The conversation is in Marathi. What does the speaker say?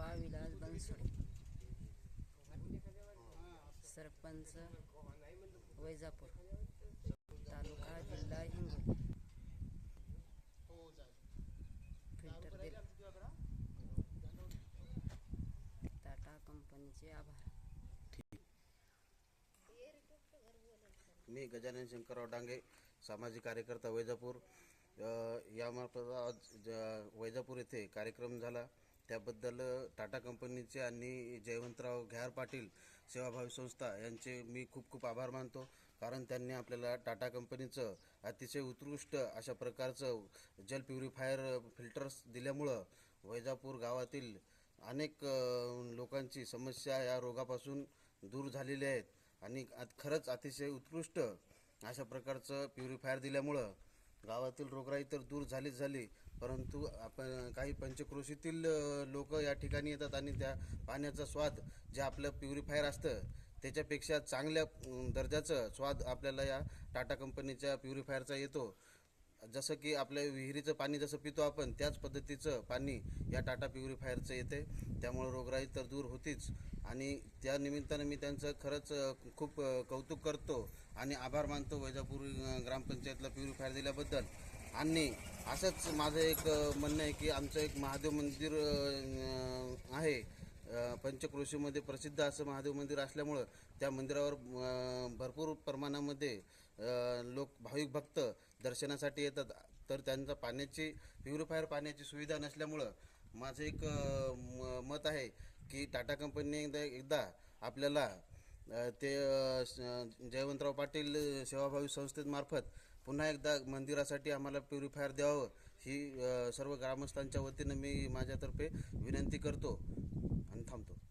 गोपा विलास बनसोडे. सरपंच वैजापूर तालुका जिल्हा हिंगोली. फिल्टर टाटा कंपनीचे आभार. मी गजानन शंकरराव डांगे सामाजिक कार्यकर्ता वैजापूर. यामार्फत आज ज- वैजापूर येथे कार्यक्रम झाला. त्याबद्दल टाटा कंपनीचे आणि जयवंतराव घ्यार पाटील सेवाभावी संस्था यांचे मी खूप खूप आभार मानतो. कारण त्यांनी आपल्याला टाटा कंपनीचं अतिशय उत्कृष्ट अशा प्रकारचं जल प्युरिफायर फिल्टर्स दिल्यामुळं वैजापूर गावातील अनेक लोकांची समस्या या रोगापासून दूर झालेली आहेत. आणि खरंच अतिशय उत्कृष्ट अशा प्रकारचं प्युरिफायर दिल्यामुळं गावातील रोगराई तर दूर झालीच झाली परंतु आपण काही पंचक्रोशीतील लोक या ठिकाणी येतात आणि त्या पाण्याचा स्वाद जे आपलं प्युरिफायर असतं त्याच्यापेक्षा चांगल्या दर्जाचं स्वाद आपल्याला या टाटा कंपनीच्या प्युरिफायरचा येतो. जसं की आपल्या विहिरीचं पाणी जसं पितो आपण त्याच पद्धतीचं पाणी या टाटा प्युरिफायरचं येते. त्यामुळे रोगराई तर दूर होतीच. आणि त्या निमित्तानं मी त्यांचं खरंच खूप कौतुक करतो आणि आभार मानतो वैजापूर ग्रामपंचायतला प्युरिफायर दिल्याबद्दल. आणि असंच माझं एक म्हणणं आहे की आमचं एक महादेव मंदिर आहे. पंचक्रोशीमध्ये प्रसिद्ध असं महादेव मंदिर असल्यामुळं त्या मंदिरावर भरपूर प्रमाणामध्ये लोक भाविक भक्त दर्शनासाठी येतात. तर त्यांचा पाण्याची प्युरिफायर पाण्याची सुविधा नसल्यामुळं माझं एक म- मत आहे की टाटा कंपनीने एकदा एकदा आपल्याला ते जयवंतराव पाटील सेवाभावी संस्थेमार्फत पुन्हा एकदा मंदिरासाठी आम्हाला प्युरिफायर द्यावं ही सर्व ग्रामस्थांच्या वतीनं मी माझ्यातर्फे विनंती करतो. आणि थांबतो